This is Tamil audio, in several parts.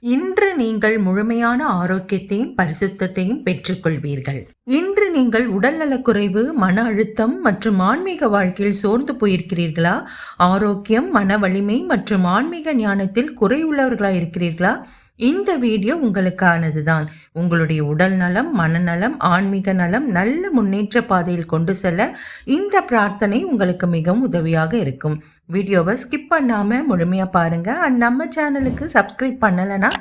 இன்று நீங்கள் முழுமையான ஆரோக்கியத்தையும் பரிசுத்தத்தையும் பெற்றுக்கொள்வீர்கள். இன்று நீங்கள் உடல்நலக்குறைவு மன அழுத்தம் மற்றும் ஆன்மீக வாழ்க்கையில் சோர்ந்து போயிருக்கிறீர்களா? ஆரோக்கியம் மன வலிமை மற்றும் ஆன்மீக ஞானத்தில் குறையுள்ளவர்களா இருக்கிறீர்களா இந்த வீடியோ உங்களுக்கானது தான் உங்களுடைய உடல் நலம் மனநலம் ஆன்மீக நலம் நல்ல முன்னேற்ற பாதையில் கொண்டு செல்ல இந்த பிரார்த்தனை உங்களுக்கு மிகவும் உதவியாக இருக்கும். வீடியோவை ஸ்கிப் பண்ணாமல் முழுமையாக பாருங்கள் அண்ட் நம்ம சேனலுக்கு சப்ஸ்கிரைப் பண்ணலைன்னா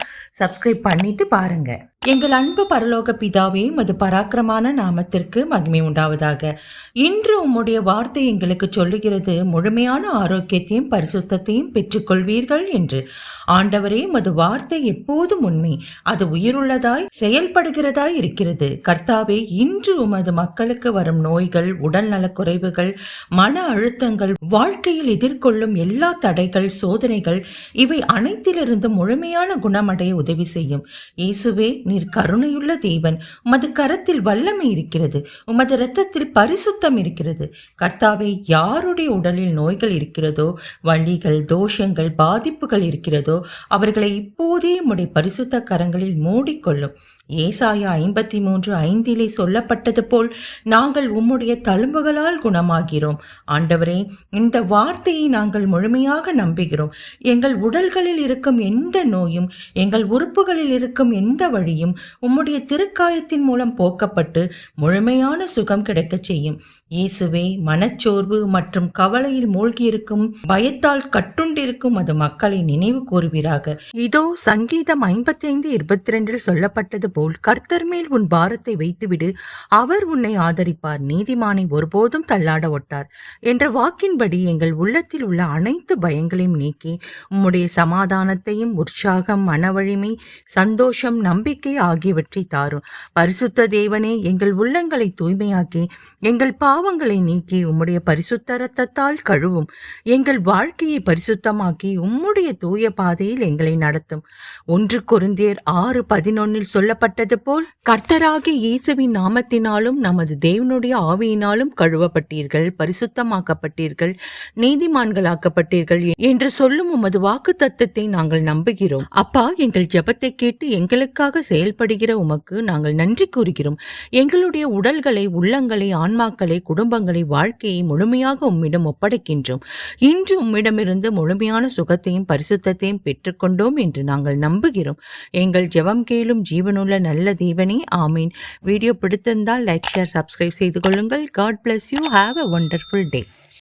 சப்ஸ்கிரைப் பண்ணிவிட்டு பாருங்கள் எங்கள் அன்பு பரலோக பிதாவே மது பராக்கிரமான நாமத்திற்கு மகிமை உண்டாவதாக. இன்று உம்முடைய வார்த்தை எங்களுக்கு சொல்லுகிறது. முழுமையான ஆரோக்கியத்தையும் பரிசுத்தையும் பெற்றுக்கொள்வீர்கள் என்று. ஆண்டவரே மது வார்த்தை எப்போதும் உண்மை. அது உயிருள்ளதாய் செயல்படுகிறதாய் இருக்கிறது. கர்த்தாவே இன்று உமது மக்களுக்கு வரும் நோய்கள் உடல் நலக்குறைவுகள் மன அழுத்தங்கள் வாழ்க்கையில் எதிர்கொள்ளும் எல்லா தடைகள் சோதனைகள் இவை அனைத்திலிருந்தும் முழுமையான குணமடைய உதவி செய்யும். இயேசுவே நீர் கருணையுள்ள தேவன். உமது கரத்தில் வல்லமை இருக்கிறது. உமது இரத்தத்தில் பரிசுத்தம் இருக்கிறது. கர்த்தாவே யாருடைய உடலில் நோய்கள் இருக்கிறதோ வழிகள் தோஷங்கள் பாதிப்புகள் இருக்கிறதோ அவர்களை இப்போதே உம்முடைய பரிசுத்த கரங்களில் மூடிக்கொள்ளும். ஏசாயா ஐம்பத்தி மூன்று ஐந்திலே சொல்லப்பட்டது போல் நாங்கள் உம்முடைய தழும்புகளால் குணமாகிறோம். ஆண்டவரே இந்த வார்த்தையை நாங்கள் முழுமையாக நம்புகிறோம். எங்கள் உடல்களில் இருக்கும் எந்த நோயும் எங்கள் உறுப்புகளில் இருக்கும் எந்த வழியும் உம்முடைய திருக்காயத்தின் மூலம் போக்கப்பட்டு முழுமையான சுகம் கிடைக்கச் செய்யும். இயேசுவே மனச்சோர்வு மற்றும் கவலையில் மூழ்கியிருக்கும் பயத்தால் கட்டுண்டிருக்கும் அது மக்களை நினைவு கூறுவீராக. இதோ சங்கீதம் ஐம்பத்தி ஐந்து இருபத்தி ரெண்டில் சொல்லப்பட்டது போல் கர்த்தர் மேல் உன் பாரத்தை வைத்துவிடு. அவர் உன்னை ஆதரிப்பார். நீதிமானை ஒருபோதும் தள்ளாட ஒட்டார். என்ற வாக்கின்படி எங்கள் உள்ளத்தில் உள்ள அனைத்து பயங்களையும் நீக்கி உம்முடைய சமாதானத்தையும் உற்சாகம் மனவழிமை சந்தோஷம் நம்பிக்கை ஆகியவற்றை தாரும். பரிசுத்த தேவனே எங்கள் உள்ளங்களை தூய்மையாக்கி எங்கள் பாவங்களை நீக்கி உம்முடைய பரிசுத்த ரத்தத்தால் கழுவும். எங்கள் வாழ்க்கையை பரிசுத்தமாக்கி உம்முடைய தூய பாதையில் எங்களை நடத்தும். ஒன்று குருந்தியர் ஆறு பதினொன்னில் சொல்லப்பட்டது போல் கர்த்தராகிய இயேசுவின் நாமத்தினாலும் நமது தேவனுடைய ஆவியினாலும் கழுவப்பட்டீர்கள் பரிசுத்தமாக்கப்பட்டீர்கள் நீதிமான்களாக்கப்பட்டீர்கள் என்று சொல்லும் உமது வாக்கு தத்துவத்தை நாங்கள் நம்புகிறோம். அப்பா எங்கள் ஜபத்தை கேட்டு எங்களுக்காக செயல் செயல்படுகிற உமக்கு நாங்கள் நன்றி கூறுகிறோம். எங்களுடைய உடல்களை உள்ளங்களை ஆன்மாக்களை குடும்பங்களை வாழ்க்கையை முழுமையாக உம்மிடம் ஒப்படைக்கின்றோம். இன்று உம்மிடமிருந்து முழுமையான சுகத்தையும் பரிசுத்தையும் பெற்றுக்கொண்டோம் என்று நாங்கள் நம்புகிறோம். எங்கள் ஜெபம் கேளும் ஜீவனுள்ள நல்ல தீவனே ஆமீன். வீடியோ பிடித்திருந்தால் லைக் ஷேர் சப்ஸ்கிரைப் செய்து கொள்ளுங்கள். God bless you have a wonderful day